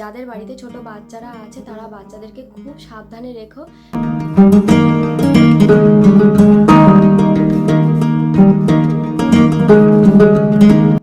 যাদের বাড়িতে ছোট বাচ্চারা আছে, তারা বাচ্চাদেরকে খুব সাবধানে রেখো।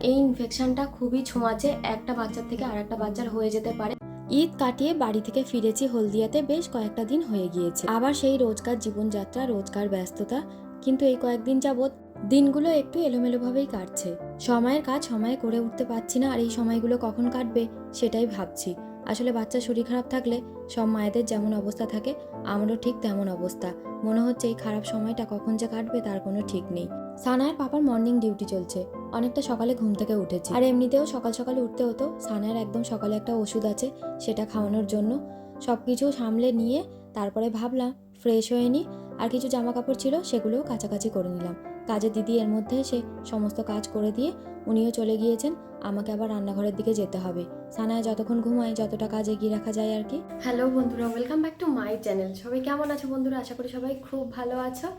এই ইনফেকশনটা খুবই ছোঁয়াচে, একটা বাচ্চার থেকে আরেকটা বাচ্চার হয়ে যেতে পারে। ঈদ কাটিয়ে বাড়ি থেকে ফিরেছি হলদিয়াতে, বেশ কয়েকটা দিন হয়ে গিয়েছে। আবার সেই রোজকার জীবনযাত্রা, রোজকার ব্যস্ততা, কিন্তু এই কয়েকদিন যাবৎ দিনগুলো একটু এলোমেলোভাবেই কাটছে। সময়ের কাজ সময়ে করে উঠতে পারছি না আর এই সময়গুলো কখন কাটবে সেটাই ভাবছি। আসলে বাচ্চার শরীর খারাপ থাকলে সব মায়েদের যেমন অবস্থা থাকে, আমারও ঠিক তেমন অবস্থা। মনে হচ্ছে এই খারাপ সময়টা কখন যে কাটবে তার কোনো ঠিক নেই। সানায়ের পাপার মর্নিং ডিউটি চলছে। অনেকটা সকালে ঘুম থেকে উঠেছে। আর এমনিতেও সকাল সকালে উঠতে হতো। সানায়ের একদম সকালে একটা ওষুধ আছে, সেটা খাওয়ানোর জন্য। সব কিছু সামলে নিয়ে তারপরে ভাবলাম ফ্রেশ হয়ে নিই আর কিছু জামা কাপড় ছিল সেগুলোও কাছাকাছি করে নিলাম। কাজের দিদি এর মধ্যে এসে সমস্ত কাজ করে দিয়ে উনিও চলে গিয়েছেন। আমাকে আবার রান্নাঘরের দিকে যেতে হবে। সানায় যতক্ষণ ঘুমায়, যতটা কাজ এগিয়ে রাখা যায় আর কি। হ্যালো বন্ধুরা welcome back to my channel সবাই কেমন আছো বন্ধুরা? আশা করি সবাই খুব ভালো আছো।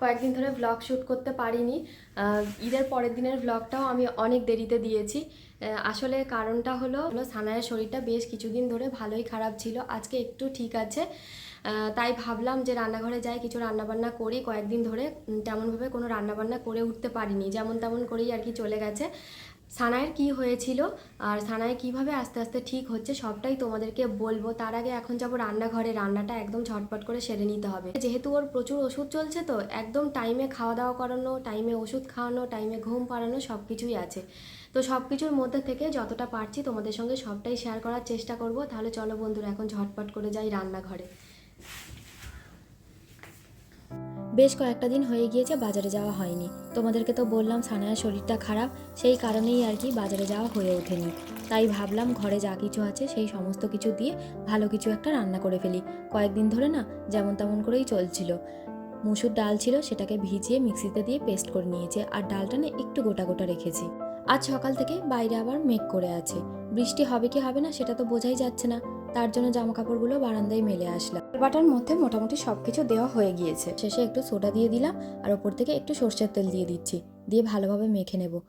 কয়েকদিন ধরে ব্লগ শ্যুট করতে পারিনি। ঈদের পরের দিনের ব্লগটাও আমি অনেক দেরিতে দিয়েছি। আসলে কারণটা হলো হলো, সানায়ের শরীরটা বেশ কিছুদিন ধরে ভালোই খারাপ ছিল। আজকে একটু ঠিক আছে। তাই ভাবলাম যে রান্নাঘরে যাই, কিছু রান্নাবান্না করি। কয়েকদিন ধরে তেমনভাবে কোনো রান্নাবান্না করে উঠতে পারিনি। যেমন তেমন করেই আর কি চলে গেছে। সানায়ের কি হয়েছিল আর সানায় কীভাবে আস্তে আস্তে ঠিক হচ্ছে, সবটাই তোমাদেরকে বলব। তার আগে এখন যাব রান্নাঘরে। রান্নাটা একদম ঝটপট করে সেরে নিতে হবে। যেহেতু ওর প্রচুর ওষুধ চলছে তো, একদম টাইমে খাওয়া দাওয়া করানো টাইমে ওষুধ খাওয়ানো টাইমে ঘুম পাড়ানো সব কিছুই আছে। তো সব কিছুর মধ্যে থেকে যতটা পারছি তোমাদের সঙ্গে সবটাই শেয়ার করার চেষ্টা করব। তাহলে চলো বন্ধুরা, এখন ঝটপট করে যাই রান্নাঘরে। বেশ কয়েকটা দিন হয়ে গিয়েছে বাজারে যাওয়া হয়নি। তোমাদেরকে তো বললাম সানায়ার শরীরটা খারাপ, সেই কারণেই আর কি বাজারে যাওয়া হয়ে ওঠেনি। তাই ভাবলাম ঘরে যা কিছু আছে সেই সমস্ত কিছু দিয়ে ভালো কিছু একটা রান্না করে ফেলি। কয়েকদিন ধরে না যেমন তেমন করেই চলছিল। মুসুর ডাল ছিল, সেটাকে ভিজিয়ে মিক্সিতে দিয়ে পেস্ট করে নিয়েছে আর ডালটা না একটু গোটা গোটা রেখেছি। আজ সকাল থেকে বাইরে আবার মেঘ করে আছে। বৃষ্টি হবে কি হবে না সেটা তো বোঝাই যাচ্ছে না। তার জন্য জামা কাপড়গুলো বারান্দায় মেলে আসলাম। বাটার মধ্যে মোটামুটি সব কিছু দেওয়া হয়ে গিয়েছে। শেষে একটু সোডা দিয়ে দিলাম আর ওপর থেকে একটু সর্ষের তেল দিয়ে দিচ্ছি। দিয়ে ভালোভাবে মেখে নেব।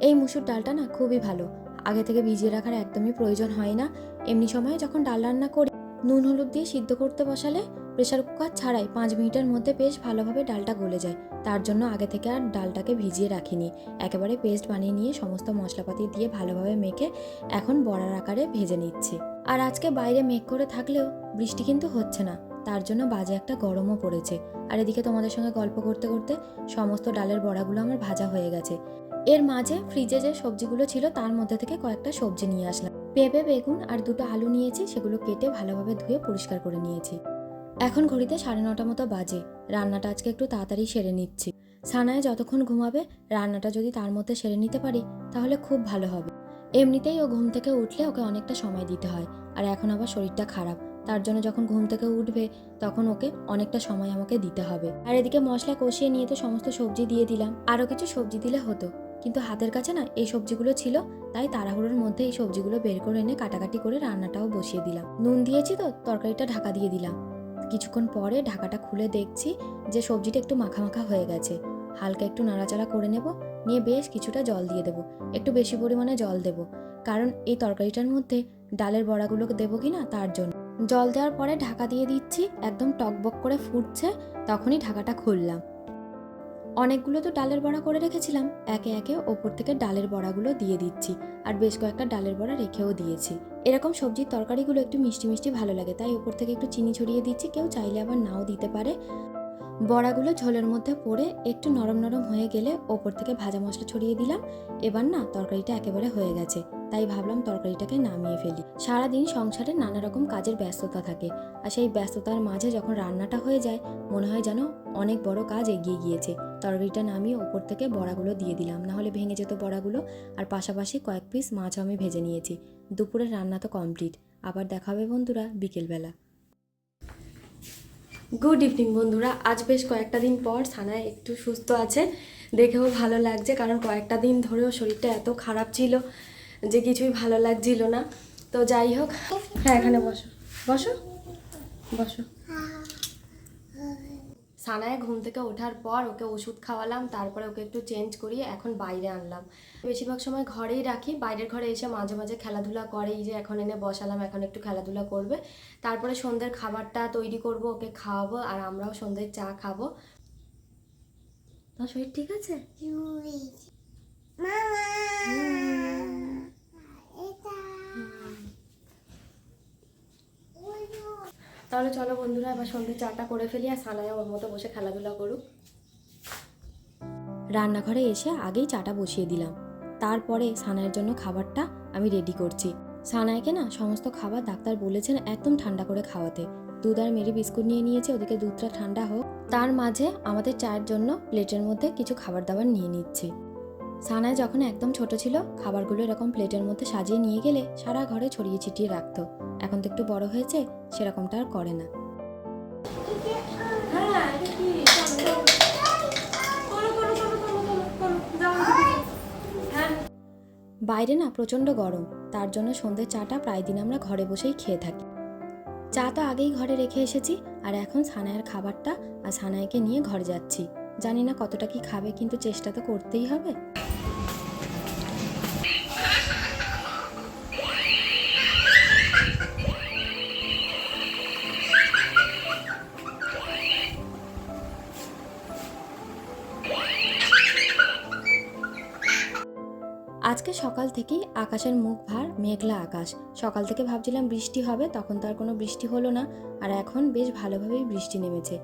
এই মুসুর ডালটা না খুবই ভালো। আগে থেকে ভিজিয়ে রাখার একদমই প্রয়োজন হয় না। এমনি সময়ে যখন ডাল রান্না করি, নুন হলুদ দিয়ে সিদ্ধ করতে বসালে প্রেশার কুকার ছাড়াই পাঁচ মিনিটের মধ্যে বেশ ভালোভাবে ডালটা গলে যায়। তার জন্য আগে থেকে আর ডালটাকে ভিজিয়ে রাখিনি। একেবারে পেস্ট বানিয়ে নিয়ে সমস্ত মশলাপাতি দিয়ে ভালোভাবে মেখে এখন বড়ার আকারে ভেজে নিচ্ছি। আর আজকে বাইরে মেঘ করে থাকলেও বৃষ্টি কিন্তু হচ্ছে না। তার জন্য বাজে একটা গরমও পড়েছে। আর এদিকে তোমাদের সঙ্গে গল্প করতে করতে সমস্ত ডালের বড়াগুলো আমার ভাজা হয়ে গেছে। এর মাঝে ফ্রিজে যে সবজিগুলো ছিল, তার মধ্যে থেকে কয়েকটা সবজি নিয়ে আসলাম। পেঁপে, বেগুন আর দুটো আলু নিয়েছি, সেগুলো কেটে ভালোভাবে ধুয়ে পরিষ্কার করে নিয়েছি। এখন ঘড়িতে সাড়ে নটা মতো বাজে। রান্নাটা আজকে একটু তাড়াতাড়ি সেরে নিচ্ছি। সানায় যতক্ষণ ঘুমাবে, রান্নাটা যদি তার মধ্যে সেরে নিতে পারি, তাহলে খুব ভালো হবে। এমনিতেই ও ঘুম থেকে উঠলে ওকে অনেকটা সময় দিতে হয়, আর এখন আবার শরীরটা খারাপ, তার জন্য যখন ঘুম থেকে উঠবে তখন ওকে অনেকটা সময় আমাকে দিতে হবে। আর এদিকে মশলা কষিয়ে নিয়ে তো সমস্ত সবজি দিয়ে দিলাম, আরও কিছু সবজি দিলে হতো, কিন্তু হাতের কাছে না এই সবজিগুলো ছিল, তাই তাড়াহুড়োর মধ্যে এই সবজিগুলো বের করে এনে কাটাকাটি করে রান্নাটাও বসিয়ে দিলাম। নুন দিয়েছি তো, তরকারিটা ঢাকা দিয়ে দিলাম। কিছুক্ষণ পরে ঢাকাটা খুলে দেখছি যে সবজিটা একটু মাখা মাখা হয়ে গেছে, হালকা একটু নাড়াচাড়া করে নেব নিয়ে বেশ কিছুটা জল দিয়ে দেবো। একটু বেশি পরিমাণে জল দেব। কারণ এই তরকারিটার মধ্যে ডালের বড়াগুলো দেবো কি না তার জন্য। জল দেওয়ার পরে ঢাকা দিয়ে দিচ্ছি, একদম টকবক করে ফুটছে, তখনই ঢাকাটা খুললাম। অনেকগুলো তো ডালের বড়া করে রেখেছিলাম, একে একে ওপর থেকে ডালের বড়াগুলো দিয়ে দিচ্ছি আর বেশ কয়েকটা ডালের বড়া রেখেও দিয়েছি। এরকম সবজির তরকারিগুলো একটু মিষ্টি মিষ্টি ভালো লাগে, তাই ওপর থেকে একটু চিনি ছড়িয়ে দিচ্ছি, কেউ চাইলে আবার নাও দিতে পারে। বড়াগুলো ঝোলের মধ্যে পড়ে একটু নরম নরম হয়ে গেলে ওপর থেকে ভাজা মশলা ছড়িয়ে দিলাম। এবার না, তরকারিটা একেবারে হয়ে গেছে, তাই ভাবলাম তরকারিটাকে নামিয়ে ফেলি। সারাদিন সংসারে নানা রকম কাজের ব্যস্ততা থাকে, আর সেই ব্যস্ততার মাঝে যখন রান্নাটা হয়ে যায়, মনে হয় যেন অনেক বড় কাজ এগিয়ে গিয়েছে। তরকারিটা নামিয়ে ওপর থেকে বড়াগুলো দিয়ে দিলাম, নাহলে ভেঙে যেত বড়াগুলো, আর পাশাপাশি কয়েক পিস মাছ আমি ভেজে নিয়েছি। দুপুরের রান্না তো কমপ্লিট আবার দেখা হবে বন্ধুরা, বিকেলবেলা। গুড ইভিনিং বন্ধুরা। আজ বেশ কয়েকটা দিন পর সানায় একটু সুস্থ আছে। দেখেও ভালো লাগছে, কারণ কয়েকটা দিন ধরেও শরীরটা এত খারাপ ছিল যে কিছুই ভালো লাগছিল না। তো যাই হোক হ্যাঁ এখানে বসো। বসো? বসো। সানায় ঘুম থেকে ওঠার পর ওকে ওষুধ খাওয়ালাম তারপরে ওকে একটু চেঞ্জ করিয়ে এখন বাইরে আনলাম। বেশিরভাগ সময় ঘরেই রাখি বাইরের ঘরে এসে মাঝে মাঝে খেলাধুলা করে এই যে এখন এনে বসালাম এখন একটু খেলাধুলা করবে। তারপরে সন্ধ্যের খাবারটা তৈরি করব ওকে খাওয়াবো আর আমরাও সন্ধ্যের চা খাব। তোর শরীর ঠিক আছে? তাহলে চলো বন্ধুরা, এবার সন্ধ্যে চাটা করে ফেলি আর সানায় ওর মতো বসে খেলাধুলা করুক। রান্নাঘরে এসে আগেই চাটা বসিয়ে দিলাম। তারপরে সানায়ের জন্য খাবারটা আমি রেডি করছি। সানায়কে না সমস্ত খাবার ডাক্তার বলেছেন একদম ঠান্ডা করে খাওয়াতে। দুধ আর মেরি বিস্কুট নিয়ে নিয়েছে, ওদিকে দুধটা ঠান্ডা হোক। তার মাঝে আমাদের চায়ের জন্য প্লেটের মধ্যে কিছু খাবার দাবার নিয়ে নিচ্ছে। সানায় যখন একদম ছোট ছিল, খাবারগুলো এরকম প্লেটের মধ্যে সাজিয়ে নিয়ে গেলে সারা ঘরে ছড়িয়ে ছিটিয়ে রাখতো। এখন তো একটু বড় হয়েছে, সেরকমটা আর করে না। বাইরে না প্রচণ্ড গরম, তার জন্য সন্ধ্যে চাটা প্রায় দিন আমরা ঘরে বসেই খেয়ে থাকি। চা তো আগেই ঘরে রেখে এসেছি, আর এখন সানায়ের খাবারটা আর সানায়কে নিয়ে ঘরে যাচ্ছি। জানি না কতটা কি খাবে, কিন্তু চেষ্টা তো করতেই হবে। থেকেই আকাশের মুখ ভার মেঘলা আকাশ। সকাল থেকে ভাবছিলাম বৃষ্টি হবে, তখন তো আর কোনো বৃষ্টি হলো না, আর এখন বেশ ভালোভাবেই বৃষ্টি নেমেছে।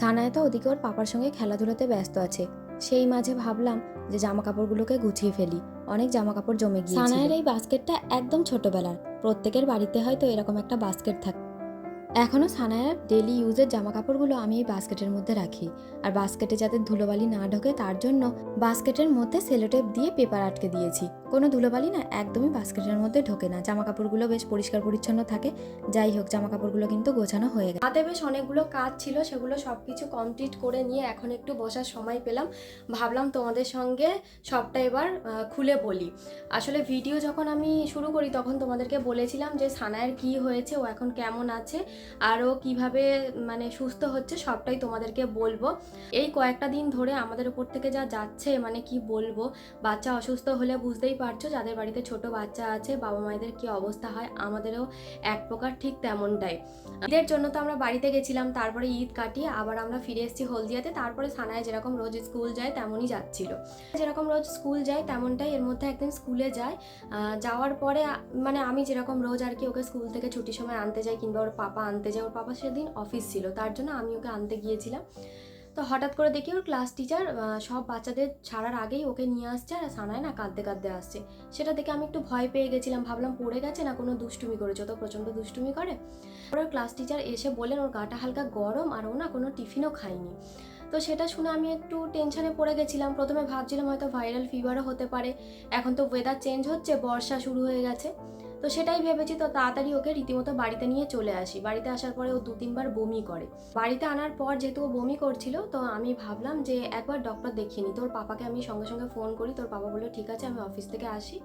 সানায় তো ওদিকে ওর পাপার সঙ্গে খেলাধুলাতে ব্যস্ত আছে। সেই মাঝে ভাবলাম যে জামা কাপড়গুলোকে গুছিয়ে ফেলি। অনেক জামা কাপড় জমে গিয়ে সানায়ের এই বাস্কেটটা একদম ছোটবেলার। প্রত্যেকের বাড়িতে হয়তো এরকম একটা বাস্কেট থাকে এখনও সানায়ার ডেলি ইউজের জামা কাপড়গুলো আমি এই বাস্কেটের মধ্যে রাখি। আর বাস্কেটে যাতে ধুলোবালি না ঢোকে, তার জন্য বাস্কেটের মধ্যে সেলোটেপ দিয়ে পেপার আটকে দিয়েছি। কোনো ধুলোবালি না একদমই বাস্কেটের মধ্যে ঢোকে না। জামা কাপড়গুলো বেশ পরিষ্কার পরিচ্ছন্ন থাকে। যাই হোক জামা কাপড়গুলো কিন্তু গোছানো হয়ে গেছে। হাতে বেশ অনেকগুলো কাজ ছিল, সেগুলো সব কিছু কমপ্লিট করে নিয়ে এখন একটু বসার সময় পেলাম। ভাবলাম তোমাদের সঙ্গে সবটা এবার খুলে বলি। আসলে ভিডিও যখন আমি শুরু করি, তখন তোমাদেরকে বলেছিলাম যে সানায়ের কি হয়েছে, ও এখন কেমন আছে। আর ও কীভাবে মানে সুস্থ হচ্ছে সবটাই তোমাদেরকে বলব। এই কয়েকটা দিন ধরে আমাদের উপর থেকে যা যাচ্ছে মানে কি বলব, বাচ্চা অসুস্থ হলে বুঝতেই পারছ, যাদের বাড়িতে ছোট বাচ্চা আছে, বাবা মায়েদের কি অবস্থা হয়, আমাদেরও এক প্রকার ঠিক তেমনটাই। ঈদের জন্য তো আমরা বাড়িতে গেছিলাম, তারপরে ঈদ কাটিয়ে আবার আমরা ফিরে এসেছি হলদিয়াতে, তারপরে সানায় যেরকম রোজ স্কুল যায় তেমনই যাচ্ছিল। যেরকম রোজ স্কুল যায় তেমনটাই এর মধ্যে একদিন স্কুলে যায় যাওয়ার পরে মানে আমি যেরকম রোজ আর কি ওকে স্কুল থেকে ছুটির সময় আনতে যাই কিংবা ওর পাপা আনতে যায় ওর পাপা সেদিন অফিস ছিল, তার জন্য আমি ওকে আনতে গিয়েছিলাম। তো হঠাৎ করে দেখি ওর ক্লাস টিচার সব বাচ্চাদের ছাড়ার আগেই ওকে নিয়ে আসছে আর সানায় না কাঁদতে কাঁদতে আসছে। সেটা দেখে আমি একটু ভয় পেয়ে গেছিলাম, ভাবলাম পড়ে গেছে না কোনো দুষ্টুমি করেছে তো প্রচণ্ড দুষ্টুমি করে। ওর ক্লাস টিচার এসে বললেন ওর গাটা হালকা গরম আর ও না কোনো টিফিনও খায়নি। তো সেটা শুনে আমি একটু টেনশনে পড়ে গেছিলাম, প্রথমে ভাবছিলাম হয়তো ভাইরাল ফিভারও হতে পারে, এখন তো ওয়েদার চেঞ্জ হচ্ছে, বর্ষা শুরু হয়ে গেছে। তো সেটাই ভেবেছি, তো তাড়াতাড়ি ওকে রীতিমতো বাড়িতে নিয়ে চলে আসি। বাড়িতে আসার পরে ও দু তিনবার বমি করে। বাড়িতে আনার পর যেহেতু ও বমি করছিল, তো আমি ভাবলাম যে একবার ডক্টর দেখিয়ে তোর পাপাকে আমি সঙ্গে সঙ্গে ফোন করি, তোর পাপা বলল, ঠিক আছে, আমি অফিস থেকে আসি।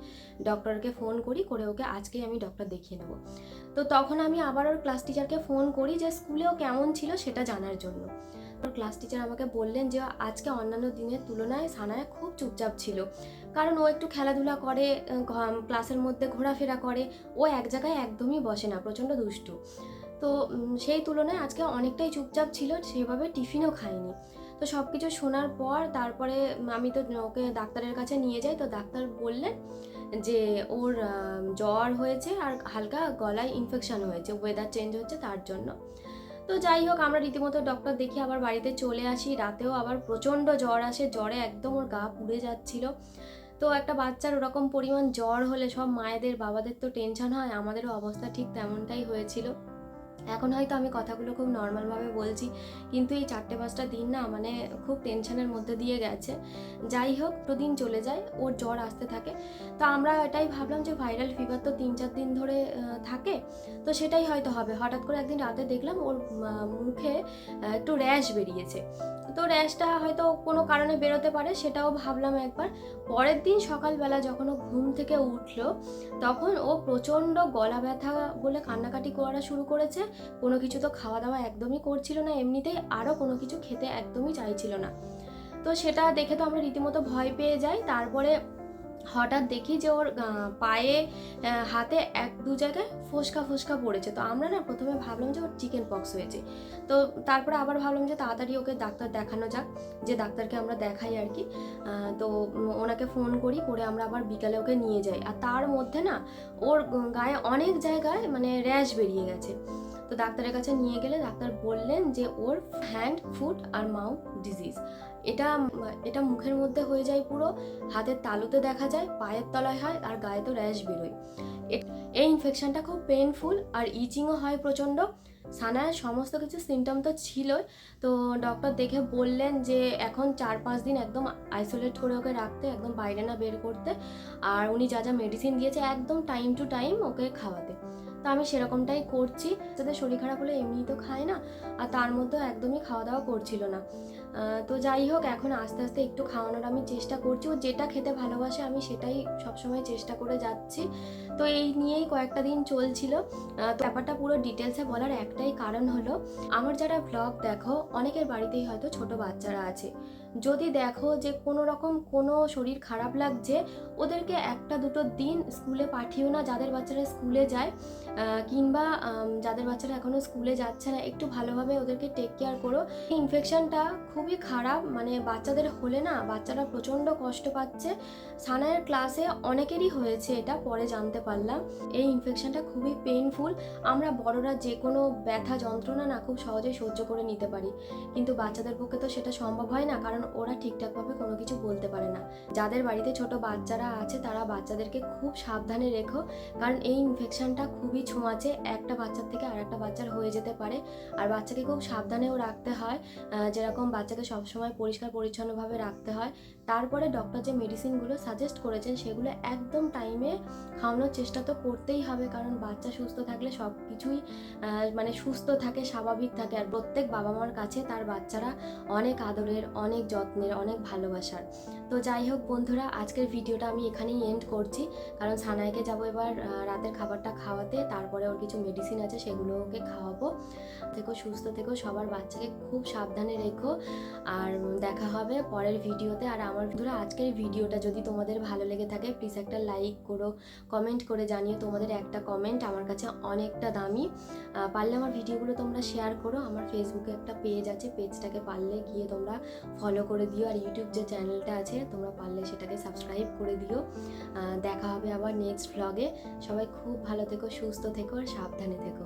ডক্টরকে ফোন করি, করে ওকে আজকেই আমি ডক্টর দেখিয়ে নেব। তো তখন আমি আবার ওর ক্লাস টিচারকে ফোন করি যে স্কুলেও কেমন ছিল সেটা জানার জন্য। ওর ক্লাস টিচার আমাকে বললেন যে আজকে অন্যান্য দিনের তুলনায় সানায়া খুব চুপচাপ ছিল। কারণ ও একটু খেলাধুলা করে ক্লাসের মধ্যে ঘোরাফেরা করে, ও এক জায়গায় একদমই বসে না, প্রচণ্ড দুষ্টু। তো সেই তুলনায় আজকে অনেকটাই চুপচাপ ছিল, সেভাবে টিফিনও খায়নি। তো সব কিছু শোনার পর তারপরে আমি তো ওকে ডাক্তারের কাছে নিয়ে যাই, তো ডাক্তার বললেন যে ওর জ্বর হয়েছে আর হালকা গলায় ইনফেকশন হয়েছে ওয়েদার চেঞ্জ হচ্ছে তার জন্য। তো যাই হোক, আমরা রীতিমতো ডক্টর দেখি আবার বাড়িতে চলে আসি। রাতেও আবার প্রচণ্ড জ্বর আসে, জ্বরে একদম ওর গা পুড়ে যাচ্ছিল। তো একটা বাচ্চার ওরকম পরিমাণ জ্বর হলে সব মায়েদের, বাবাদের তো টেনশন হয়, আমাদেরও অবস্থা ঠিক তেমনটাই হয়েছিল। এখন হয়তো আমি কথাগুলো খুব নর্মালভাবে বলছি, কিন্তু এই চারটে পাঁচটা দিন না মানে খুব টেনশনের মধ্যে দিয়ে গেছে। যাই হোক দিন চলে যায়, ওর জ্বর আসতে থাকে। তো আমরা এটাই ভাবলাম যে ভাইরাল ফিভার তো তিন চার দিন ধরে থাকে, তো সেটাই হয়তো হবে। হঠাৎ করে একদিন রাতে দেখলাম ওর মুখে একটু র্যাশ বেরিয়েছে। তো র্যাশটা হয়তো কোনো কারণে বেরোতে পারে, সেটাও ভাবলাম একবার। পরের দিন সকালবেলা যখন ও ঘুম থেকে উঠল, তখন ও প্রচণ্ড গলা ব্যথা বলে কান্নাকাটি করা শুরু করেছে। কোনো কিছু তো খাওয়া দাওয়া একদমই করছিল না, এমনিতেই আরও কোনো কিছু খেতে একদমই চাইছিল না। তো সেটা দেখে তো আমরা রীতিমতো ভয় পেয়ে যাই। তারপরে হঠাৎ দেখি যে ওর পায়ে হাতে এক দু জায়গায় ফোসকা ফোসকা পড়েছে। তো আমরা না প্রথমে ভাবলাম যে ওর চিকেন পক্স হয়েছে। তো তারপরে আবার ভাবলাম যে তাড়াতাড়ি ওকে ডাক্তার দেখানো যাক, যে ডাক্তারকে আমরা দেখাই আর কি। তো ওনাকে ফোন করি, করে আমরা আবার বিকালে ওকে নিয়ে যাই। আর তার মধ্যে না ওর গায়ে অনেক জায়গায় মানে র্যাশ বেরিয়ে গেছে। তো ডাক্তারের কাছে নিয়ে গেলে ডাক্তার বললেন যে ওর হ্যান্ড, ফুট আর মাউথ ডিজিজ। এটা এটা মুখের মধ্যে হয়ে যায় পুরো, হাতের তালুতে দেখা যায়, পায়ের তলায় হয় আর গায়ে তো র্যাশ বেরোয়। এই ইনফেকশনটা খুব পেনফুল আর ইচিংও হয় প্রচণ্ড। সানায় সমস্ত কিছু সিমটম তো ছিলই। তো ডক্টর দেখে বললেন যে এখন চার পাঁচ দিন একদম আইসোলেট করে ওকে রাখতে, একদম বাইরে না বের করতে। আর উনি যা যা মেডিসিন দিয়েছে একদম টাইম টু টাইম ওকে খাওয়াতে। তো আমি সেরকমটাই করছি। যাদের শরীর খারাপ হলে এমনি তো খায় না, আর তার মধ্যেও একদমই খাওয়া দাওয়া করছিল না। তো যাই হোক, এখন আস্তে আস্তে একটু খাওয়ানোর আমি চেষ্টা করছি। ও যেটা খেতে ভালোবাসে আমি সেটাই সবসময় চেষ্টা করে যাচ্ছি। তো এই নিয়েই কয়েকটা দিন চলছিল। তো ব্যাপারটা পুরো ডিটেলসে বলার একটাই কারণ হলো, আমার যারা ব্লগ দেখো, অনেকের বাড়িতেই হয়তো ছোট বাচ্চারা আছে। যদি দেখো যে কোনো রকম কোনো শরীর খারাপ লাগছে, ওদেরকে একটা দুটো দিন স্কুলে পাঠিও না যাদের বাচ্চারা স্কুলে যায় কিংবা যাদের বাচ্চারা এখনও স্কুলে যাচ্ছে না, একটু ভালোভাবে ওদেরকে টেক কেয়ার করো। ইনফেকশনটা খুবই খারাপ মানে বাচ্চাদের হলে না বাচ্চারা প্রচণ্ড কষ্ট পাচ্ছে। সানায়ের ক্লাসে অনেকেরই হয়েছে, এটা পরে জানতে পারলাম। এই ইনফেকশনটা খুবই পেইনফুল আমরা বড়রা যে কোনো ব্যথা যন্ত্রণা না খুব সহজেই সহ্য করে নিতে পারি। কিন্তু বাচ্চাদের পক্ষে তো সেটা সম্ভব হয় না, কারণ ওরা ঠিকঠাকভাবে কোনো কিছু বলতে পারে না। যাদের বাড়িতে ছোট বাচ্চারা আছে, তারা বাচ্চাদেরকে খুব সাবধানে রেখো। কারণ এই ইনফেকশানটা খুবই ছোঁয়াচে। একটা বাচ্চার থেকে আর একটা বাচ্চার হয়ে যেতে পারে। আর বাচ্চাকে খুব সাবধানেও রাখতে হয়। যেরকম বাচ্চাকে সবসময় পরিষ্কার পরিচ্ছন্নভাবে রাখতে হয়। তারপরে ডক্টর যে মেডিসিনগুলো সাজেস্ট করেছেন, সেগুলো একদম টাইমে খাওয়ানোর চেষ্টা তো করতেই হবে। কারণ বাচ্চা সুস্থ থাকলে সব কিছুই মানে সুস্থ থাকে, স্বাভাবিক থাকে। আর প্রত্যেক বাবা মার কাছে তার বাচ্চারা অনেক আদরের, অনেক যত্নের, অনেক ভালোবাসার। তো যাই হোক বন্ধুরা, আজকের ভিডিওটা আমি এখানেই এন্ড করছি। কারণ সানাইকে যাব এবার রাতের খাবারটা খাওয়াতে। তারপরে ওর কিছু মেডিসিন আছে সেগুলো ওকে খাওয়াবো। থেকো, সুস্থ থেকো, সবার বাচ্চাকে খুব সাবধানে রেখো। আর দেখা হবে পরের ভিডিওতে। আর আমার বন্ধুরা, আজকের ভিডিওটা যদি তোমাদের ভালো লেগে থাকে প্লিজ একটা লাইক করো কমেন্ট করে জানিও তোমাদের একটা কমেন্ট আমার কাছে অনেকটা দামি। পারলে আমার ভিডিওগুলো তোমরা শেয়ার করো। আমার ফেসবুকে একটা পেজ আছে পেজটাকে পারলে গিয়ে তোমরা ফলো করে দিও। আর ইউটিউব যে চ্যানেলটা আছে, তোমরা পারলে সেটাকে সাবস্ক্রাইব করে দিও। দেখা হবে আবার নেক্সট ভ্লগে সবাই খুব ভালো থেকো, সুস্থ থেকো, আর সাবধানে থেকো।